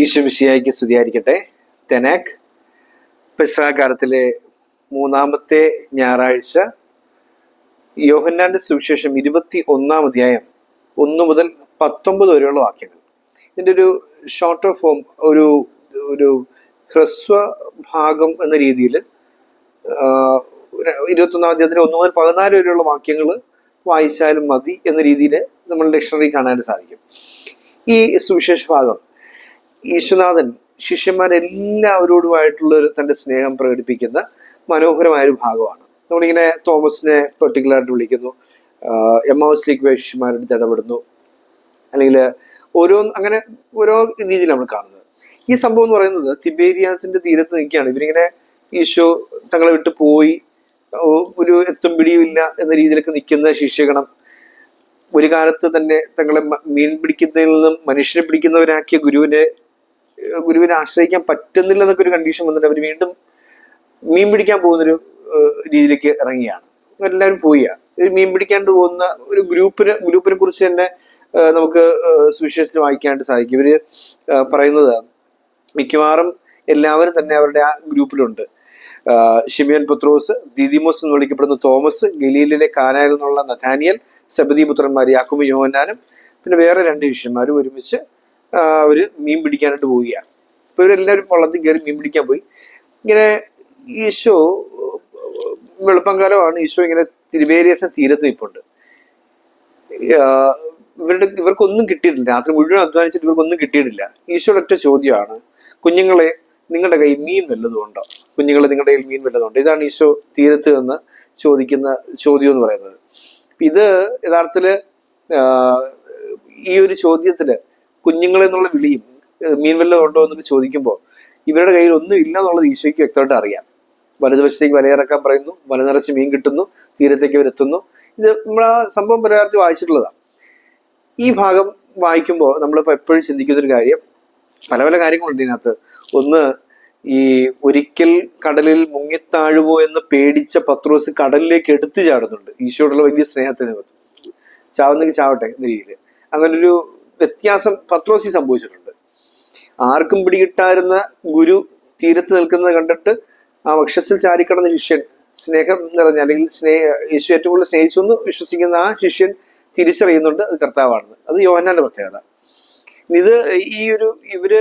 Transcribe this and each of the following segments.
ഈശ്വമിശിയായിക്ക് സ്തുതിയായിരിക്കട്ടെ. തെനാക് പെസാകാലത്തിലെ മൂന്നാമത്തെ ഞായറാഴ്ച യോഹന്നാന്റെ സുവിശേഷം ഇരുപത്തി ഒന്നാം അധ്യായം ഒന്ന് മുതൽ പത്തൊമ്പത് വരെയുള്ള വാക്യങ്ങൾ. ഇതിന്റെ ഒരു ഷോർട്ട് ഓഫ് ഫോം ഒരു ഒരു ഹ്രസ്വ ഭാഗം എന്ന രീതിയിൽ ഇരുപത്തൊന്നാം അധ്യായത്തിന് ഒന്ന് മുതൽ പതിനാല് വരെയുള്ള വാക്യങ്ങൾ വായിച്ചാലും മതി എന്ന രീതിയിൽ നമ്മൾ ഡിക്ഷണറി കാണാൻ സാധിക്കും. ഈ സുവിശേഷ ഭാഗം ഈശ്വനാഥൻ ശിഷ്യന്മാരെല്ലാവരോടുമായിട്ടുള്ള ഒരു തന്റെ സ്നേഹം പ്രകടിപ്പിക്കുന്ന മനോഹരമായ ഒരു ഭാഗമാണ്. നമ്മളിങ്ങനെ തോമസിനെ പെർട്ടിക്കുലറായിട്ട് വിളിക്കുന്നു. എം ലീഗ് ശിഷ്യന്മാരുടെ അടുത്ത് ഇടപെടുന്നു. അല്ലെങ്കിൽ ഓരോ അങ്ങനെ ഓരോ രീതിയിൽ നമ്മൾ കാണുന്നത്. ഈ സംഭവം എന്ന് പറയുന്നത് തിബേരിയാസിന്റെ തീരത്ത് നിൽക്കുകയാണ്. ഇവരിങ്ങനെ ഈശോ തങ്ങളെ വിട്ട് പോയി ഒരു എത്തും പിടിയുമില്ല എന്ന രീതിയിലൊക്കെ നിൽക്കുന്ന ശിഷ്യഗണം ഒരു കാലത്ത് തന്നെ തങ്ങളെ മീൻ പിടിക്കുന്നതിൽ നിന്നും മനുഷ്യനെ പിടിക്കുന്നവരാക്കിയ ഗുരുവിനെ ഗുരുവിനെ ആശ്രയിക്കാൻ പറ്റുന്നില്ല എന്നൊക്കെ ഒരു കണ്ടീഷൻ വന്നിട്ട് അവർ വീണ്ടും മീൻ പിടിക്കാൻ പോകുന്നൊരു രീതിയിലേക്ക് ഇറങ്ങിയാണ്. എല്ലാവരും പോയി മീൻ പിടിക്കാണ്ട് പോകുന്ന ഒരു ഗ്രൂപ്പിനെ ഗ്രൂപ്പിനെ കുറിച്ച് തന്നെ നമുക്ക് സുവിശേഷത്തിൽ വായിക്കാനായിട്ട് സാധിക്കും. ഇവർ പറയുന്നത് മിക്കവാറും എല്ലാവരും തന്നെ അവരുടെ ആ ഗ്രൂപ്പിലുണ്ട്. ഷിമിയൻ പുത്രോസ് ദിദിമോസ് എന്ന് വിളിക്കപ്പെടുന്ന തോമസ് ഗലീലിലെ കാനായിൽ നിന്നുള്ള നഥാനിയൽ സബദി പുത്രന്മാർ യാക്കുബ് യോഹന്നാനും പിന്നെ വേറെ രണ്ട് ശിഷ്യന്മാരും ഒരുമിച്ച് അവർ മീൻ പിടിക്കാനായിട്ട് പോവുകയാണ് അപ്പൊ ഇവരെല്ലാവരും വള്ളത്തിൽ കയറി മീൻ പിടിക്കാൻ പോയി. ഇങ്ങനെ ഈശോ വെളുപ്പംകാലമാണ് ഈശോ ഇങ്ങനെ തിരുവേരിയസ തീരത്ത് നിൽപ്പുണ്ട് ഇവരുടെ ഇവർക്കൊന്നും കിട്ടിയിട്ടില്ല. രാത്രി മുഴുവൻ അധ്വാനിച്ചിട്ട് ഇവർക്കൊന്നും കിട്ടിയിട്ടില്ല. ഈശോയുടെ ഒറ്റ ചോദ്യമാണ് കുഞ്ഞുങ്ങളെ നിങ്ങളുടെ കയ്യിൽ മീൻ വല്ലതുകൊണ്ടോ കുഞ്ഞുങ്ങൾ നിങ്ങളുടെ കയ്യിൽ മീൻ വല്ലതുകൊണ്ടോ ഇതാണ് ഈശോ തീരത്ത് നിന്ന് ചോദിക്കുന്ന ചോദ്യം എന്ന് പറയുന്നത്. ഇത് യഥാർത്ഥത്തിൽ ഈ ഒരു ചോദ്യത്തിൽ കുഞ്ഞുങ്ങളെ എന്നുള്ള വിളിയും മീൻ വല്ലതും ഉണ്ടോ എന്നൊക്കെ ചോദിക്കുമ്പോൾ ഇവരുടെ കയ്യിൽ ഒന്നും ഇല്ല എന്നുള്ളത് ഈശോയ്ക്ക് വ്യക്തമായിട്ട് അറിയാം. വലതുവശത്തേക്ക് വലയിറക്കാൻ പറയുന്നു വല നിറച്ച് മീൻ കിട്ടുന്നു തീരത്തേക്ക് അവരെത്തുന്നു ഇത് നമ്മൾ ആ സംഭവം പരിഹാരത്തിൽ വായിച്ചിട്ടുള്ളതാണ് ഈ ഭാഗം വായിക്കുമ്പോൾ നമ്മളിപ്പോൾ എപ്പോഴും ചിന്തിക്കുന്ന ഒരു കാര്യം പല പല കാര്യങ്ങളുണ്ട് ഇതിനകത്ത്. ഒന്ന് ഈ ഒരിക്കൽ കടലിൽ മുങ്ങിത്താഴുവോ എന്ന് പേടിച്ച പത്രോസ് കടലിലേക്ക് എടുത്തു ചാടുന്നുണ്ട്. ഈശോയോടുള്ള വലിയ സ്നേഹത്തിന് ചാവുന്നെങ്കിൽ ചാവട്ടെ എന്ന രീതിയിൽ. അങ്ങനൊരു വ്യത്യാസം പത്രോസി സംഭവിച്ചിട്ടുണ്ട്. ആർക്കും പിടികിട്ടായിരുന്ന ഗുരു തീരത്ത് നിൽക്കുന്നത് കണ്ടിട്ട് ആ വക്ഷസിൽ ചാരിക്കടന്ന ശിഷ്യൻ സ്നേഹം നിറഞ്ഞ അല്ലെങ്കിൽ സ്നേഹ യേശു ഏറ്റവും കൂടുതൽ സ്നേഹിച്ചു എന്ന് വിശ്വസിക്കുന്ന ആ ശിഷ്യൻ തിരിച്ചറിയുന്നുണ്ട് അത് കർത്താവാണെന്ന്. അത് യോഹന്നാന്റെ പ്രത്യേകത. ഇത് ഈ ഒരു ഇവർ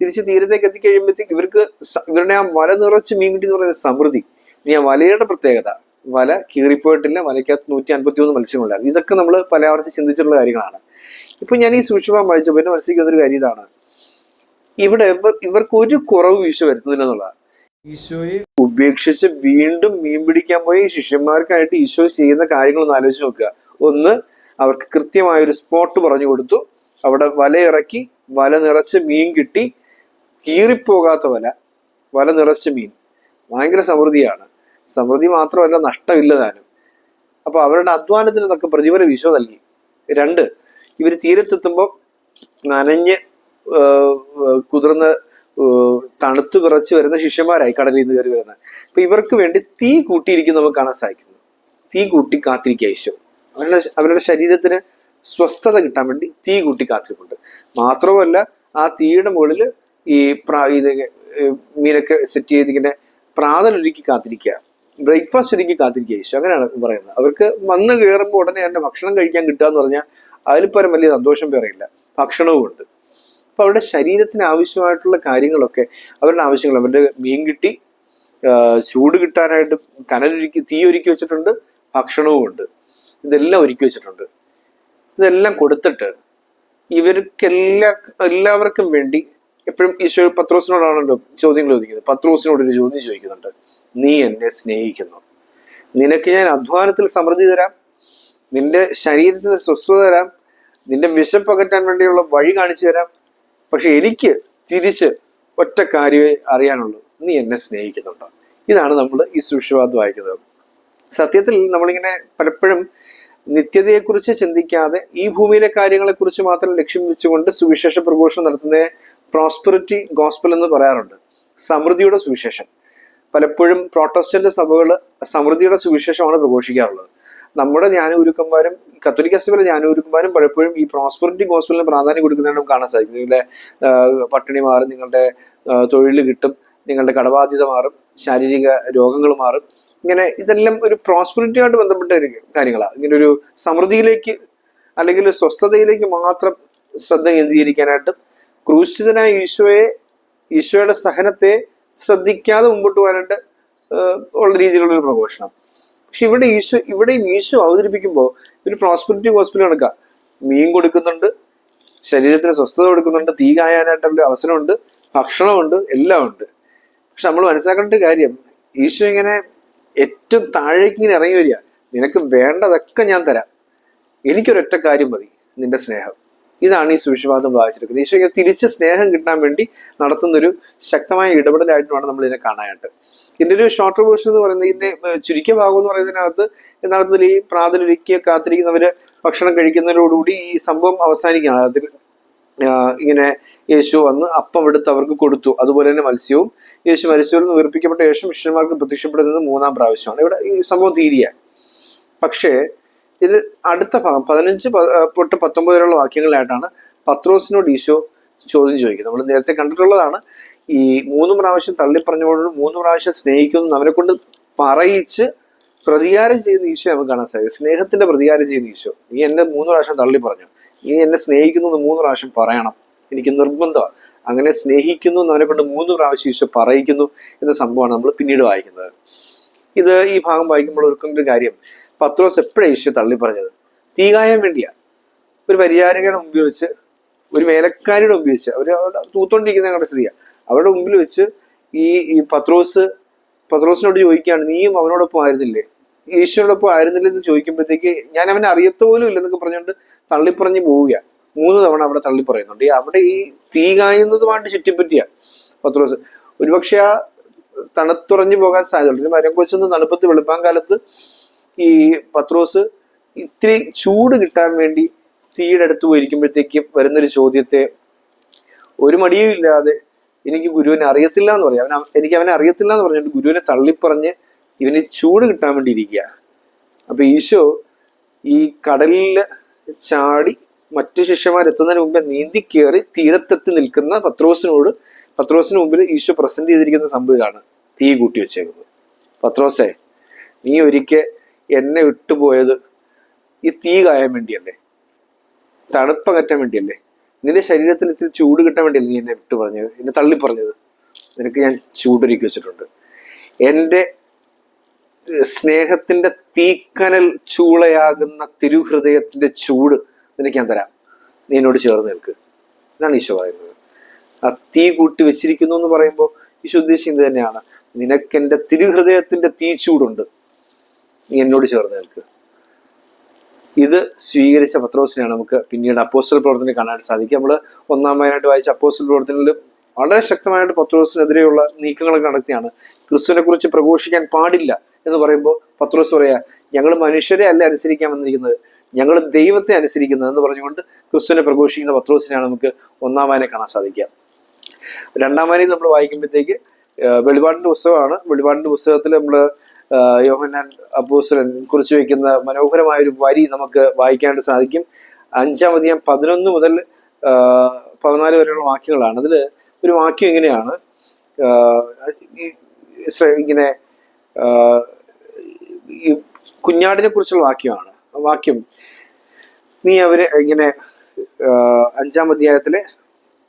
തിരിച്ച് തീരത്തേക്ക് എത്തിക്കഴിയുമ്പോഴത്തേക്ക് ഇവർക്ക് ഇവരുടെ ആ വല നിറച്ച് മീൻ കിട്ടി എന്ന് പറയുന്ന സമൃദ്ധി ഇനി ആ വലയുടെ പ്രത്യേകത. വല കീറിപ്പോയിട്ടില്ല വലയ്ക്കകത്ത് നൂറ്റി അൻപത്തി മൂന്ന് മത്സ്യങ്ങളുണ്ടായിരുന്നു ഇതൊക്കെ നമ്മൾ പലവർഷം ചിന്തിച്ചിട്ടുള്ള കാര്യങ്ങളാണ്. ഇപ്പൊ ഞാൻ ഈ സൂക്ഷ്മം വായിച്ചപ്പോൾ എന്നെ മനസ്സിലാക്കുന്ന ഒരു കാര്യം ഇതാണ്. ഇവിടെ ഇവർ ഇവർക്ക് ഒരു കുറവ് ഈശോ വരുത്തുന്നില്ല എന്നുള്ളതാണ് ഈശോയെ ഉപേക്ഷിച്ച് വീണ്ടും മീൻ പിടിക്കാൻ പോയി ശിഷ്യന്മാർക്കായിട്ട് ഈശോ ചെയ്യുന്ന കാര്യങ്ങളൊന്ന് ആലോചിച്ച് നോക്കുക. ഒന്ന് അവർക്ക് കൃത്യമായ ഒരു സ്പോട്ട് പറഞ്ഞു കൊടുത്തു. അവിടെ വല ഇറക്കി വല നിറച്ച് മീൻ കിട്ടി. കീറിപ്പോകാത്ത വല വല നിറച്ച് മീൻ. ഭയങ്കര സമൃദ്ധിയാണ്. സമൃദ്ധി മാത്രമല്ല നഷ്ടമില്ല താനും. അപ്പൊ അവരുടെ അധ്വാനത്തിന് തക്ക പ്രതിഫലം ഈശോ നൽകി. രണ്ട് ഇവർ തീരത്തെത്തുമ്പോൾ നനഞ്ഞ് കുതിർന്ന് തണുത്ത് കുറച്ച് വരുന്ന ശിഷ്യന്മാരായി കടലിൽ നിന്ന് കയറി വരുന്നത്. അപ്പൊ ഇവർക്ക് വേണ്ടി തീ കൂട്ടിയിരിക്കുന്ന നമുക്ക് കാണാൻ സാധിക്കുന്നു. തീ കൂട്ടി കാത്തിരിക്കുക ഈശോ. അവരുടെ അവരുടെ ശരീരത്തിന് സ്വസ്ഥത കിട്ടാൻ വേണ്ടി തീ കൂട്ടി കാത്തിരിപ്പുണ്ട്. മാത്രമല്ല ആ തീയുടെ മുകളിൽ ഈ പ്രാ ഇത് മീനൊക്കെ സെറ്റ് ചെയ്തിങ്ങനെ പ്രാതലൊരുക്കി കാത്തിരിക്കുക. ബ്രേക്ക്ഫാസ്റ്റ് ഒരുക്കി കാത്തിരിക്കുക ഈശോ. അങ്ങനെയാണ് പറയുന്നത്. അവർക്ക് വന്ന് കയറുമ്പോൾ ഉടനെ തന്നെ ഭക്ഷണം കഴിക്കാൻ കിട്ടുക എന്ന് പറഞ്ഞാൽ അതിൽ പരം വലിയ സന്തോഷം വേറെയില്ല. ഭക്ഷണവും ഉണ്ട്. അപ്പോൾ അവരുടെ ശരീരത്തിന് ആവശ്യമായിട്ടുള്ള കാര്യങ്ങളൊക്കെ അവരുടെ ആവശ്യങ്ങൾ അവരുടെ മീൻ കിട്ടി ചൂട് കിട്ടാനായിട്ട് കനലൊരുക്കി തീ ഒരുക്കി വെച്ചിട്ടുണ്ട് ഭക്ഷണവും ഉണ്ട്. ഇതെല്ലാം ഒരുക്കി വെച്ചിട്ടുണ്ട്. ഇതെല്ലാം കൊടുത്തിട്ട് ഇവർക്കെല്ലാ എല്ലാവർക്കും വേണ്ടി എപ്പോഴും ഈശോ പത്രോസിനോടാണല്ലോ ചോദ്യങ്ങൾ ചോദിക്കുന്നത്. പത്രോസിനോട് ഒരു ചോദ്യം ചോദിക്കുന്നുണ്ട്. നീ എന്നെ സ്നേഹിക്കുന്നു. നിനക്ക് ഞാൻ അധ്വാനത്തിൽ സമൃദ്ധി തരാം. നിന്റെ ശരീരത്തിന് സ്വസ്ഥത തരാം നിന്റെ വിശപ്പ് അകറ്റാൻ വേണ്ടിയുള്ള വഴി കാണിച്ചു തരാം. പക്ഷെ എനിക്ക് തിരിച്ച് ഒറ്റ കാര്യമേ അറിയാനുള്ളൂ. നീ എന്നെ സ്നേഹിക്കുന്നുണ്ടോ? ഇതാണ് നമ്മൾ ഈ സുഷവാദ് വായിക്കുന്നത്. സത്യത്തിൽ നമ്മളിങ്ങനെ പലപ്പോഴും നിത്യതയെക്കുറിച്ച് ചിന്തിക്കാതെ ഈ ഭൂമിയിലെ കാര്യങ്ങളെക്കുറിച്ച് മാത്രം ലക്ഷ്യം വെച്ചുകൊണ്ട് സുവിശേഷ പ്രഘോഷണം നടത്തുന്ന പ്രോസ്പെറിറ്റി ഗോസ്പൽ എന്ന് പറയാറുണ്ട്. സമൃദ്ധിയുടെ സുവിശേഷം. പലപ്പോഴും പ്രോട്ടസ്റ്റന്റ് സഭകൾ സമൃദ്ധിയുടെ സുവിശേഷമാണ് പ്രഘോഷിക്കാറുള്ളത്. നമ്മുടെ ജ്ഞാനഗുരുക്കന്മാരും കത്തോലിക്ക സഭയിലെ ജ്ഞാനഗുരുക്കന്മാരും പലപ്പോഴും ഈ പ്രോസ്പെറിറ്റി ഹോസ്പിറ്റലിന് പ്രാധാന്യം കൊടുക്കുന്നതാണ് നമുക്ക് കാണാൻ സാധിക്കും. നിങ്ങളുടെ പട്ടിണി മാറും നിങ്ങളുടെ തൊഴിൽ കിട്ടും നിങ്ങളുടെ കടബാധ്യത മാറും ശാരീരിക രോഗങ്ങൾ മാറും. ഇങ്ങനെ ഇതെല്ലാം ഒരു പ്രോസ്പെറിറ്റിയായിട്ട് ബന്ധപ്പെട്ട കാര്യങ്ങളാണ് ഇങ്ങനെ ഒരു സമൃദ്ധിയിലേക്ക് അല്ലെങ്കിൽ സ്വസ്ഥതയിലേക്ക് മാത്രം ശ്രദ്ധ കേന്ദ്രീകരിക്കാനായിട്ട് ക്രൂശിതനായ ഈശോയെ ഈശോയുടെ സഹനത്തെ ശ്രദ്ധിക്കാതെ മുമ്പോട്ട് പോകാനായിട്ട് ഉള്ള രീതിയിലുള്ള ഒരു പ്രഘോഷണം. പക്ഷെ ഇവിടെ ഈശോ ഇവിടെയും ഈശോ അവതരിപ്പിക്കുമ്പോൾ ഒരു പ്രോസ്പെരിറ്റി ഹോസ്പിറ്റൽ നടക്കുക മീൻ കൊടുക്കുന്നുണ്ട് ശരീരത്തിന് സ്വസ്ഥത കൊടുക്കുന്നുണ്ട് തീ കായാനായിട്ടുള്ള അവസരമുണ്ട് ഭക്ഷണമുണ്ട് എല്ലാം ഉണ്ട് പക്ഷെ നമ്മൾ മനസ്സിലാക്കേണ്ട കാര്യം ഈശോ ഇങ്ങനെ ഏറ്റവും താഴേക്ക് ഇങ്ങനെ ഇറങ്ങി വരിക നിനക്ക് വേണ്ടതൊക്കെ ഞാൻ തരാം. എനിക്കൊരൊറ്റ കാര്യം മതി നിന്റെ സ്നേഹം. ഇതാണ് ഈ സുവിശ്വാദം വായിച്ചെടുക്കുന്നത് ഈശോ തിരിച്ച് സ്നേഹം കിട്ടാൻ വേണ്ടി നടത്തുന്നൊരു ശക്തമായ ഇടപെടലായിട്ട് വേണം നമ്മൾ ഇതിനെ കാണാനായിട്ട്. ഇതിന്റെ ഒരു ഷോർട്ടർ വേർഷൻ എന്ന് പറയുന്നത് ഇതിന്റെ ചുരുക്കിയ ഭാഗം എന്ന് പറയുന്നതിനകത്ത് യഥാർത്ഥത്തിൽ ഈ പ്രാതലൊരുക്കിയ കാത്തിരിക്കുന്നവര് ഭക്ഷണം കഴിക്കുന്നതിനോടുകൂടി ഈ സംഭവം അവസാനിക്കുകയാണ്. അതിൽ ഇങ്ങനെ യേശു വന്ന് അപ്പം എടുത്ത് അവർക്ക് കൊടുത്തു. അതുപോലെ തന്നെ മത്സ്യവും. യേശു മത്സ്യത്തിൽ നിന്ന് ഉയർപ്പിക്കപ്പെട്ട യേശു ശിഷ്യന്മാർക്ക് പ്രത്യക്ഷപ്പെടുന്നത് മൂന്നാം പ്രാവശ്യമാണ്. ഇവിടെ ഈ സംഭവം തീരിയ പക്ഷേ ഇത് അടുത്ത ഭാഗം പതിനഞ്ച് തൊട്ട് പത്തൊമ്പത് വരെയുള്ള വാക്യങ്ങളിലായിട്ടാണ് പത്രോസിനോട് ഈശോ ചോദ്യം ചോദിക്കുന്നത്. നമ്മൾ നേരത്തെ കണ്ടിട്ടുള്ളതാണ്. ഈ മൂന്ന് പ്രാവശ്യം തള്ളിപ്പറഞ്ഞുകൊണ്ട് മൂന്ന് പ്രാവശ്യം സ്നേഹിക്കുന്നു അവനെ കൊണ്ട് പറയിച്ച് പ്രതികാരം ചെയ്യുന്ന ഈശോ നമുക്ക് കാണാൻ സാധിക്കും. സ്നേഹത്തിന്റെ പ്രതികാരം ചെയ്യുന്ന ഈശോ. നീ എന്നെ മൂന്ന് പ്രാവശ്യം തള്ളി പറഞ്ഞു നീ എന്നെ സ്നേഹിക്കുന്നു മൂന്ന് പ്രാവശ്യം പറയണം. എനിക്ക് നിർബന്ധമാണ്. അങ്ങനെ സ്നേഹിക്കുന്നു എന്ന് അവനെ കൊണ്ട് മൂന്ന് പ്രാവശ്യം ഈശോ പറയിക്കുന്നു എന്ന സംഭവമാണ് നമ്മൾ പിന്നീട് വായിക്കുന്നത്. ഇത് ഈ ഭാഗം വായിക്കുമ്പോൾ ഒരു കാര്യം. പത്രോസ് എപ്പോഴാണ് ഈശോ തള്ളി പറഞ്ഞത് തീകായാൻ വേണ്ടിയാ. ഒരു പരിചാരകനെ ഉപയോഗിച്ച് ഒരു വേലക്കാരിയുടെ ഉപയോഗിച്ച് ഒരു തൂത്തോണ്ടിരിക്കുന്ന ഞങ്ങളുടെ സ്ത്രീയ. അവരുടെ മുമ്പിൽ വെച്ച് ഈ ഈ പത്രോസ് പത്രോസിനോട് ചോദിക്കുകയാണ് നീയും അവനോടൊപ്പം ആയിരുന്നില്ലേ? ഈശ്വരോടൊപ്പം ആയിരുന്നില്ലേ എന്ന് ചോദിക്കുമ്പോഴത്തേക്ക് ഞാൻ അവനെ അറിയത്തോലും ഇല്ലെന്നൊക്കെ പറഞ്ഞുകൊണ്ട് തള്ളിപ്പറഞ്ഞ് പോവുക. മൂന്ന് തവണ അവിടെ തള്ളി പറയുന്നുണ്ട് ഈ അവിടെ ഈ തീ കായുന്നതുമായിട്ട് ചുറ്റിപ്പറ്റിയാണ് പത്രോസ്. ഒരുപക്ഷെ ആ തണുത്തുറഞ്ഞു പോകാൻ സാധ്യതയുണ്ട്. മരം കൊച്ചെന്ന് തണുപ്പത്ത് വെളുപ്പാൻ കാലത്ത് ഈ പത്രോസ് ഇത്തിരി ചൂട് കിട്ടാൻ വേണ്ടി തീയുടെ അടുത്ത് പോയിരിക്കുമ്പോഴത്തേക്കും വരുന്നൊരു ചോദ്യത്തെ ഒരു മടിയും ഇല്ലാതെ എനിക്ക് ഗുരുവിനെ അറിയത്തില്ല എന്ന് പറയും. അവൻ എനിക്ക് അവനെ അറിയത്തില്ല എന്ന് പറഞ്ഞിട്ട് ഗുരുവിനെ തള്ളിപ്പറഞ്ഞ് ഇവന് ചൂട് കിട്ടാൻ വേണ്ടി ഇരിക്കുക. അപ്പൊ ഈശോ ഈ കടലിൽ ചാടി മറ്റു ശിഷ്യന്മാരെത്തുന്നതിന് മുമ്പേ നീന്തി കയറി തീരത്തെത്തി നിൽക്കുന്ന പത്രോസിനോട് പത്രോസിന് മുമ്പിൽ ഈശോ പ്രസന്റ് ചെയ്തിരിക്കുന്ന സംഭവമാണ് തീ കൂട്ടി വെച്ചേക്കുന്നത്. പത്രോസേ നീ ഒരിക്കൽ എന്നെ വിട്ടുപോയത് ഈ തീ കായാൻ വേണ്ടിയല്ലേ? തണുപ്പകറ്റാൻ വേണ്ടിയല്ലേ? നിന്റെ ശരീരത്തിൽ ഇത്തിരി ചൂട് കിട്ടാൻ വേണ്ടിയല്ലേ നീ എന്നെ വിട്ടു പറഞ്ഞത് എന്നെ തള്ളി പറഞ്ഞത്. നിനക്ക് ഞാൻ ചൂടൊരുക്കി വെച്ചിട്ടുണ്ട്. എന്റെ സ്നേഹത്തിന്റെ തീക്കനൽ ചൂളയാകുന്ന തിരുഹൃദയത്തിന്റെ ചൂട് നിനക്ക് ഞാൻ തരാം. നീ എന്നോട് ചേർന്ന് നിൽക്ക്. എന്നാണ് ഈശോ പറയുന്നത്. ആ തീ കൂട്ടി വെച്ചിരിക്കുന്നു എന്ന് പറയുമ്പോൾ ഈശോ ഉദ്ദേശിക്കുന്നത് തന്നെയാണ് നിനക്ക് എന്റെ തിരുഹൃദയത്തിന്റെ തീ ചൂടുണ്ട്. നീ എന്നോട് ചേർന്ന് നിൽക്ക്. ഇത് സ്വീകരിച്ച പത്രോസിനെയാണ് നമുക്ക് പിന്നീട് അപ്പോസ്റ്റൽ പ്രവർത്തനം കാണാൻ സാധിക്കും നമ്മൾ ഒന്നാമതായിട്ട് വായിച്ച അപ്പോസ്റ്റൽ പ്രവർത്തനത്തിൽ വളരെ ശക്തമായിട്ട് പത്രോസിനെതിരെയുള്ള നീക്കങ്ങളൊക്കെ നടത്തിയാണ്. ക്രിസ്തുവിനെ കുറിച്ച് പ്രഘോഷിക്കാൻ പാടില്ല എന്ന് പറയുമ്പോൾ പത്രോസ് പറയാ ഞങ്ങൾ മനുഷ്യരെ അല്ല അനുസരിക്കാൻ വന്നിരിക്കുന്നത് ഞങ്ങൾ ദൈവത്തെ അനുസരിക്കുന്നത് എന്ന് പറഞ്ഞുകൊണ്ട് ക്രിസ്തുവിനെ പ്രഘോഷിക്കുന്ന പത്രോസിനെയാണ് നമുക്ക് ഒന്നാമതിനെ കാണാൻ സാധിക്കുക. രണ്ടാമതിനെ നമ്മൾ വായിക്കുമ്പോഴത്തേക്ക് വെളിപാടിന്റെ പുസ്തകമാണ്. വെളിപാടിന്റെ പുസ്തകത്തിൽ നമ്മൾ യോഹന്നാൻ അപ്പോസ്തലൻ കുറിച്ച് വയ്ക്കുന്ന മനോഹരമായ ഒരു വരി നമുക്ക് വായിക്കാനായിട്ട് സാധിക്കും. അഞ്ചാം അധികം പതിനൊന്ന് മുതൽ പതിനാല് വരെയുള്ള വാക്യങ്ങളാണ്. അതിൽ ഒരു വാക്യം ഇങ്ങനെയാണ്. ഇങ്ങനെ ഈ കുഞ്ഞാടിനെ കുറിച്ചുള്ള വാക്യമാണ്. വാക്യം നീ അവരെ ഇങ്ങനെ അഞ്ചാം അധ്യായത്തിലെ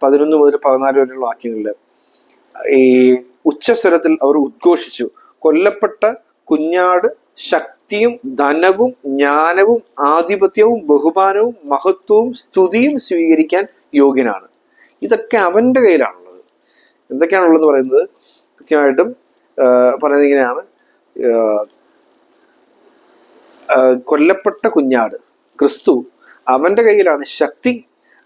പതിനൊന്ന് മുതൽ പതിനാല് വരെയുള്ള വാക്യങ്ങളിൽ ഈ ഉച്ചസ്വരത്തിൽ അവർ ഉദ്ഘോഷിച്ചു. കൊല്ലപ്പെട്ട കുഞ്ഞാട് ശക്തിയും ധനവും ജ്ഞാനവും ആധിപത്യവും ബഹുമാനവും മഹത്വവും സ്തുതിയും സ്വീകരിക്കാൻ യോഗ്യനാണ്. ഇതൊക്കെ അവന്റെ കയ്യിലാണുള്ളത്. എന്തൊക്കെയാണുള്ളത് പറയുന്നത്? കൃത്യമായിട്ടും പറയുന്നത് ഇങ്ങനെയാണ്. കൊല്ലപ്പെട്ട കുഞ്ഞാട് ക്രിസ്തു അവന്റെ കയ്യിലാണ് ശക്തി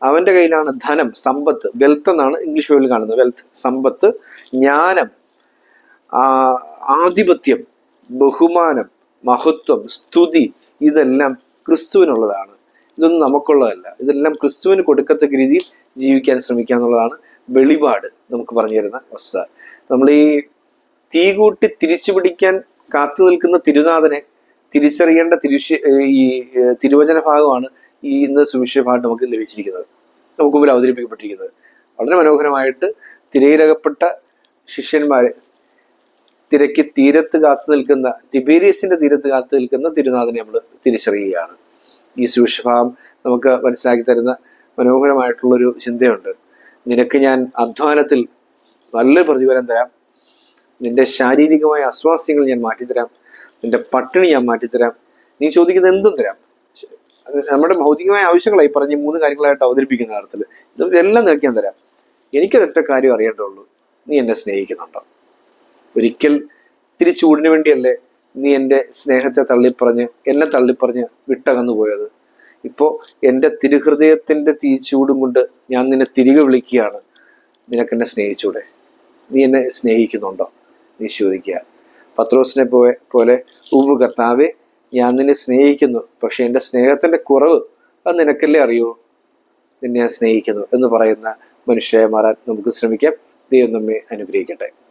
അവന്റെ കയ്യിലാണ് ധനം സമ്പത്ത് വെൽത്ത് എന്നാണ് ഇംഗ്ലീഷ് വേൾഡിൽ കാണുന്നത്. വെൽത്ത് സമ്പത്ത് ജ്ഞാനം ആധിപത്യം ബഹുമാനം മഹത്വം സ്തുതി ഇതെല്ലാം ക്രിസ്തുവിനുള്ളതാണ്. ഇതൊന്നും നമുക്കുള്ളതല്ല. ഇതെല്ലാം ക്രിസ്തുവിന് കൊടുക്കത്തക്ക രീതിയിൽ ജീവിക്കാൻ ശ്രമിക്കുക എന്നുള്ളതാണ് വെളിപാട് നമുക്ക് പറഞ്ഞു തരുന്ന വസ്തുത നമ്മൾ ഈ തീ കൂട്ടി തിരിച്ചു പിടിക്കാൻ കാത്തു നിൽക്കുന്ന തിരുനാഥനെ തിരിച്ചറിയേണ്ട തിരുശ ഈ തിരുവചന ഭാഗമാണ് ഈ ഇന്ന് സുവിശേഷ ഭാഗം നമുക്ക് ലഭിച്ചിരിക്കുന്നത്. നമുക്ക് മുമ്പിൽ അവതരിപ്പിക്കപ്പെട്ടിരിക്കുന്നത്. വളരെ മനോഹരമായിട്ട് തിരയിലകപ്പെട്ട ശിഷ്യന്മാരെ തിരക്ക് തീരത്ത് കാത്തു നിൽക്കുന്ന ടിബേരിയസിന്റെ തീരത്ത് കാത്തു നിൽക്കുന്ന തിരുനാഥനെ നമ്മൾ തിരിച്ചറിയുകയാണ്. ഈ സുവിശേഷഭാവം നമുക്ക് മനസ്സിലാക്കി തരുന്ന മനോഹരമായിട്ടുള്ളൊരു ചിന്തയുണ്ട്. നിനക്ക് ഞാൻ അധ്വാനത്തിൽ നല്ല പ്രതിഫലം തരാം. നിന്റെ ശാരീരികമായ അസ്വാസ്ഥ്യങ്ങൾ ഞാൻ മാറ്റിത്തരാം. നിന്റെ പട്ടിണി ഞാൻ മാറ്റിത്തരാം. നീ ചോദിക്കുന്ന എന്തും തരാം. നമ്മുടെ ഭൗതികമായ ആവശ്യങ്ങളായി പറഞ്ഞ് മൂന്ന് കാര്യങ്ങളായിട്ട് അവതരിപ്പിക്കുന്ന കാര്യത്തിൽ ഇത് ഇതെല്ലാം നിനക്ക് ഞാൻ തരാം. എനിക്കൊരൊറ്റ കാര്യം അറിയേണ്ടതുള്ളൂ. നീ എന്നെ സ്നേഹിക്കുന്നുണ്ടോ? ഒരിക്കൽ ഇത്തിരി വേണ്ടിയല്ലേ നീ എന്റെ സ്നേഹത്തെ തള്ളിപ്പറഞ്ഞ് എന്നെ തള്ളിപ്പറഞ്ഞ് വിട്ടകന്നു പോയത്? ഇപ്പോൾ എന്റെ തിരുഹൃദയത്തിന്റെ തീച്ചൂടും കൊണ്ട് ഞാൻ നിന്നെ തിരികെ വിളിക്കുകയാണ്. നിനക്കെന്നെ സ്നേഹിച്ചൂടെ? നീ എന്നെ സ്നേഹിക്കുന്നുണ്ടോ? നീ ചോദിക്കുക. പത്രോസിനെ പോയ പോലെ ഉവ് കർത്താവെ ഞാൻ നിന്നെ സ്നേഹിക്കുന്നു പക്ഷെ എന്റെ സ്നേഹത്തിന്റെ കുറവ് അത് നിനക്കല്ലേ അറിയൂ? നിന്നെ ഞാൻ സ്നേഹിക്കുന്നു എന്ന് പറയുന്ന മനുഷ്യരെ മാറാൻ നമുക്ക് ശ്രമിക്കാം. ദൈവം നമ്മെ അനുഗ്രഹിക്കട്ടെ.